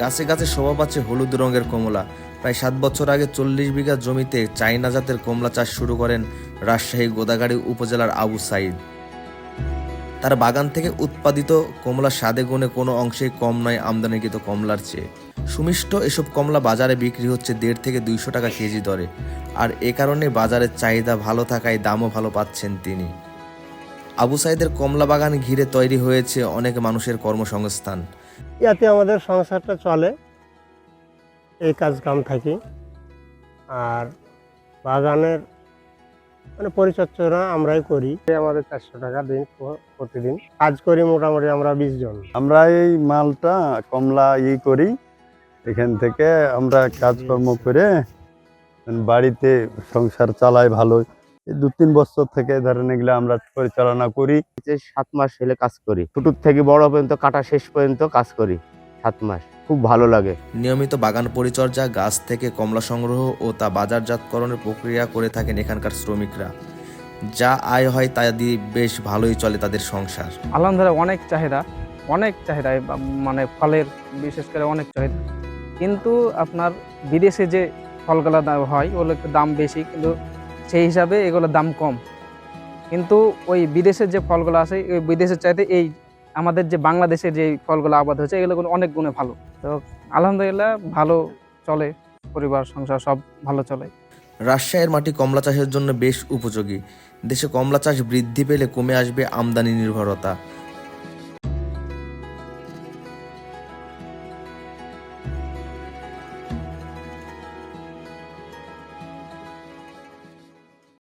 গাছে গাছে শোভা পাচ্ছে হলুদ রঙের কমলা। প্রায় সাত বছর আগে চল্লিশ বিঘা জমিতে চাইনা জাতের কমলা চাষ শুরু করেন রাজশাহী গোদাগাড়ি উপজেলার আবু সাইদ। তার বাগান থেকে উৎপাদিত কমলা স্বাদে গুণে কোনো অংশেই কম নয় আমদানিকৃত কমলার চেয়ে। সুমিষ্ট এসব কমলা বাজারে বিক্রি হচ্ছে দেড় থেকে দুইশো টাকা কেজি দরে। আর এ কারণে বাজারের চাহিদা ভালো থাকায় দামও ভালো পাচ্ছেন তিনি। আবু সাইদের কমলা বাগান ঘিরে তৈরি হয়েছে অনেক মানুষের কর্মসংস্থান। ইয়াতে আমাদের সংসারটা চলে। এই কাজ কাম থাকি। আর বাগানের মানে পরিচর্যা আমরাই করি। এই আমাদের চারশো টাকা দিন প্রতিদিন। কাজ করি মোটামুটি আমরা বিশ জন। আমরা এই মালটা কমলা ই করি। এখান থেকে আমরা কাজকর্ম করে বাড়িতে সংসার চালাই ভালো দু তিন বছর থেকে ধরেন এগুলো আমরা পরিচালনা করি। যে সাত মাস হলে কাজ করি। ছোটোর থেকে বড় পর্যন্ত কাটা শেষ পর্যন্ত কাজ করি। সাত মাস। খুব ভালো লাগে। নিয়মিত বাগান পরিচর্যা গাছ থেকে কমলা সংগ্রহ ও তা বাজারজাতকরণের প্রক্রিয়া করে থাকেন এখানকার শ্রমিকরা। যা আয় হয় তা দিয়ে বেশ ভালোই চলে তাদের সংসার। আলহামদুলিল্লাহ অনেক চাহিদা। অনেক চাহিদা মানে ফলের বিশেষ করে অনেক চাহিদা। কিন্তু আপনার বিদেশে যে ফলগুলো হয় ওগুলো একটু দাম বেশি। কিন্তু সেই হিসাবে এগুলোর দাম কম। কিন্তু ওই বিদেশের যে ফলগুলো আছে, ওই বিদেশের চাইতে এই আমাদের যে বাংলাদেশের যে ফলগুলো আবাদ হয়েছে, এগুলো অনেক গুণে ভালো। তো আলহামদুলিল্লাহ ভালো চলে, পরিবার, সংসার সব ভালো চলে। রাজশাহীর মাটি কমলা চাষের জন্য বেশ উপযোগী। দেশে কমলা চাষ বৃদ্ধি পেলে কমে আসবে আমদানি নির্ভরতা।